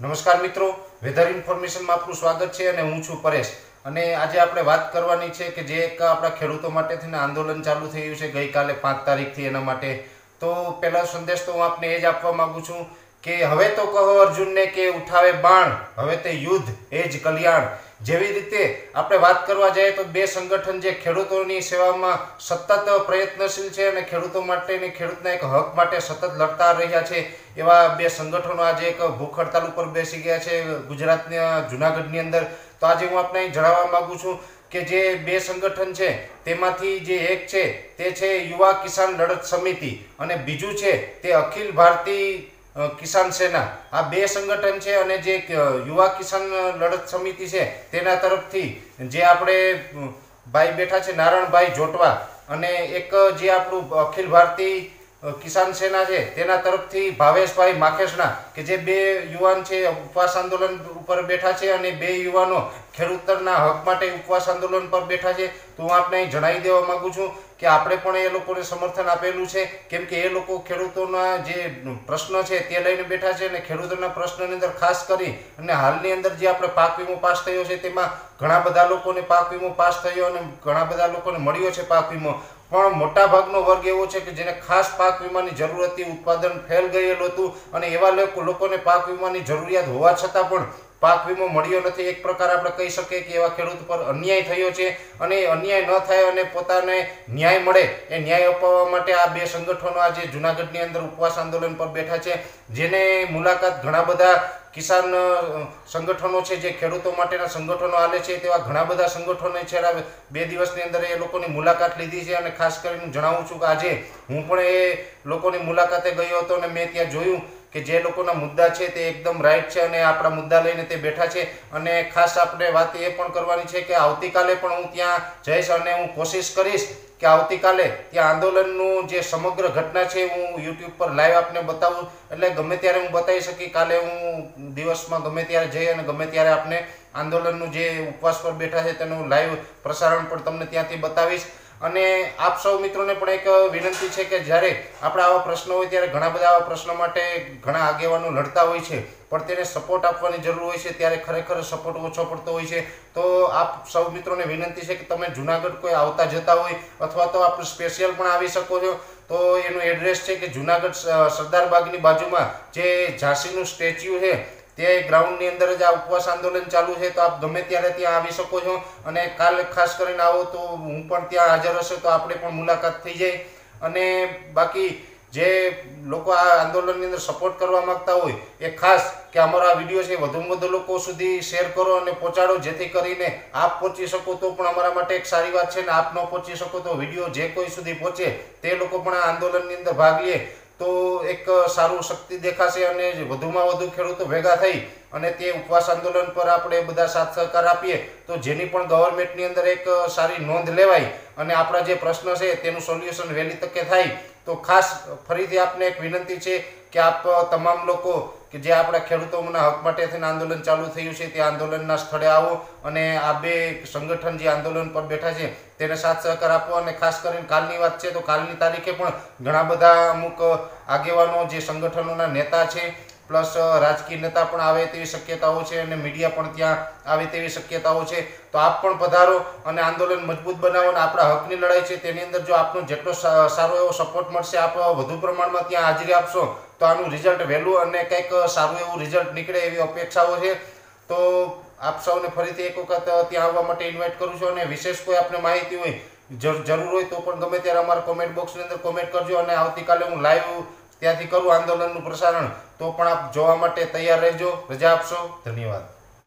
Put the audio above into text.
નમસ્કાર મિત્રો, વેધર ઇન્ફોર્મેશનમાં આપનું સ્વાગત છે અને હું છું પરેશ. અને આજે આપણે વાત કરવાની છે કે જે એક આપણા ખેડૂતો માટે થઈને આંદોલન ચાલુ થઈ ગયું છે ગઈકાલે પાંચ તારીખથી એના માટે. તો પહેલાં સંદેશ તો હું આપને એ જ આપવા માંગુ છું કે હવે તો કહો અર્જુનને કે ઉઠાવે બાણ, હવે તે યુદ્ધ, એ જ કલ્યાણ. જેવી રીતે આપણે વાત કરવા જઈએ તો બે સંગઠન જે ખેડૂતોની સેવામાં સતત પ્રયત્નશીલ છે અને ખેડૂતો માટેની ખેડૂતના એક હક માટે સતત લડતા રહ્યા છે, એવા બે સંગઠનો આજે એક ભૂખ હડતાલ ઉપર બેસી ગયા છે ગુજરાતના જુનાગઢની અંદર. તો આજે હું આપને જણાવવા માંગુ છું કે જે બે સંગઠન છે તેમાંથી જે એક છે તે છે યુવા કિસાન લડત સમિતિ અને બીજું છે તે અખિલ ભારતીય કિસાન સેના. આ બે સંગઠન છે અને જે યુવા કિસાન લડત સમિતિ છે, તેના તરફથી જે આપણે ભાઈ બેઠા છે નારણભાઈ જોટવા અને એક જે આપણું અખિલ ભારતીય કિસાન સેના છે, તેના તરફથી ભાવેશભાઈ માખેસના કે જે બે યુવાન છે, ઉપવાસ આંદોલન ઉપર બેઠા છે અને બે યુવાનો ખેડૂતરના હક માટે ઉપવાસ આંદોલન પર બેઠા છે, તો હું આપને અહીં જણાવી દેવા માગું છું કે આપણે પણ એ લોકોને સમર્થન આપેલું છે, કેમ કે એ લોકો ખેડૂતોના જે પ્રશ્ન છે તે લઈને બેઠા છે અને ખેડૂતોના પ્રશ્નની અંદર ખાસ કરી અને હાલની અંદર જે આપણે પાક વીમો પાસ થયો છે તેમાં ઘણા બધા લોકોને પાક વીમો પાસ થયો અને ઘણા બધા લોકોને મળ્યો છે પાક વીમો પણ મોટા ભાગનો વર્ગ એવો છે કે જેને ખાસ પાક વીમાની જરૂર ઉત્પાદન ફેલ ગયેલું હતું અને એવા લોકો લોકોને પાક વીમાની જરૂરિયાત હોવા છતાં પણ પાક વીમો મળ્યો નથી. એક પ્રકાર આપણે કહી શકીએ કે એવા ખેડૂત પર અન્યાય થયો છે અને અન્યાય ન થાય અને પોતાને ન્યાય મળે એ ન્યાય અપાવવા માટે આ બે સંગઠનો આજે જુનાગઢની અંદર ઉપવાસ આંદોલન પર બેઠા છે. જેને મુલાકાત ઘણા બધા કિસાન સંગઠનો છે, જે ખેડૂતો માટેના સંગઠનો આલે છે, તેવા ઘણા બધા સંગઠનોએ છેલ્લા બે દિવસની અંદર એ લોકોની મુલાકાત લીધી છે અને ખાસ કરીને જણાવું છું કે આજે હું પણ એ લોકોની મુલાકાતે ગયો હતો અને મેં ત્યાં જોયું કે જે લોકોના મુદ્દા છે તે એકદમ રાઈટ છે અને આપણા મુદ્દા લઈને તે બેઠા છે. અને ખાસ આપણે વાત એ પણ કરવાની છે કે આવતીકાલે પણ હું ત્યાં જઈશ અને હું કોશિશ કરીશ કે આવતીકાલે ત્યાં આંદોલનનું જે સમગ્ર ઘટના છે, હું યુટ્યુબ પર લાઈવ આપને બતાવું. એટલે ગમે ત્યારે હું બતાવી શકી, કાલે હું દિવસમાં ગમે ત્યારે જઈ અને ગમે ત્યારે આપને આંદોલનનું જે ઉપવાસ પર બેઠા છે, તેનું લાઈવ પ્રસારણ પણ તમને ત્યાંથી બતાવીશ. અને આપ સૌ મિત્રોને પણ એક વિનંતી છે કે જ્યારે આપણા આવા પ્રશ્નો હોય ત્યારે ઘણા બધા આવા પ્રશ્નો માટે ઘણા આગેવાનો લડતા હોય છે, પણ તેને સપોર્ટ આપવાની જરૂર હોય છે, ત્યારે ખરેખર સપોર્ટ ઓછો પડતો હોય છે. તો આપ સૌ મિત્રોને વિનંતી છે કે તમે જુનાગઢ કોઈ આવતા જતા હોય, અથવા તો આપ સ્પેશિયલ પણ આવી શકો છો. તો એનું એડ્રેસ છે કે જુનાગઢ સરદાર બાગની બાજુમાં જે ઝાંસીનું સ્ટેચ્યુ છે તે ગ્રાઉન્ડની અંદર જ આ ઉપવાસ આંદોલન ચાલુ છે, તો આપ ગમે ત્યારે ત્યાં આવી શકો છો. અને કાલ ખાસ કરીને આવો તો હું પણ ત્યાં હાજર હશે, તો આપણે પણ મુલાકાત થઈ જાય. અને બાકી જે લોકો આ આંદોલનની અંદર સપોર્ટ કરવા માંગતા હોય, એ ખાસ કે અમારો આ વીડિયો છે વધુમાં વધુ લોકો સુધી શેર કરો અને પહોંચાડો, જેથી કરીને આપ પહોંચી શકો તો પણ અમારા માટે એક સારી વાત છે. ને આપ ન પહોંચી શકો તો વીડિયો જે કોઈ સુધી પહોંચે, તે લોકો પણ આ આંદોલનની અંદર ભાગ લે. તો એક સારું શક્તિ દેખાશે અને વધુમાં વધુ ખેડૂતો ભેગા થઈ અને તે ઉપવાસ આંદોલન પર આપણે બધા સાથ સહકાર આપીએ, તો જેની પણ ગવર્મેન્ટની અંદર એક સારી નોંધ લેવાય અને આપણા જે પ્રશ્ન છે તેનું સોલ્યુશન વહેલી તકે થાય, તો ખાસ ફરીથી આપને એક વિનંતી છે કે આપ તમામ લોકો કે જે આપણા ખેડૂતોના હક માટે થઈને આંદોલન ચાલુ થયું છે તે આંદોલનના સ્થળે આવો અને આ બે સંગઠન જે આંદોલન પર બેઠા છે તેને સાથ સહકાર આપો અને ખાસ કરીને કાલની વાત છે તો કાલની તારીખે પણ ઘણા બધા અમુક આગેવાનો જે સંગઠનોના નેતા છે પ્લસ રાજકીય નેતા પણ આવે તેવી શક્યતાઓ છે અને મીડિયા પણ ત્યાં આવે તેવી શક્યતાઓ છે. તો આપ પણ પધારો અને આંદોલન મજબૂત બનાવો અને આપણા હકની લડાઈ છે તેની અંદર જો આપનો જેટલો સારો એવો સપોર્ટ મળશે, આપ વધુ પ્રમાણમાં ત્યાં હાજરી આપશો તો આનું રિઝલ્ટ વહેલું અને કંઈક સારું એવું રિઝલ્ટ નીકળે એવી અપેક્ષાઓ છે. તો આપ સૌને ફરીથી એક વખત ત્યાં આવવા માટે ઇન્વાઇટ કરું છું અને વિશેષ કોઈ આપને માહિતી હોય, જર- જરૂર હોય તો પણ ગમે ત્યારે અમારા કોમેન્ટ બોક્સની અંદર કોમેન્ટ કરજો અને આવતીકાલે હું લાઈવ ત્યાંથી કરું આંદોલનનું પ્રસારણ તો પણ આપ જોવા માટે તૈયાર રહેજો. રજા આપશો. ધન્યવાદ.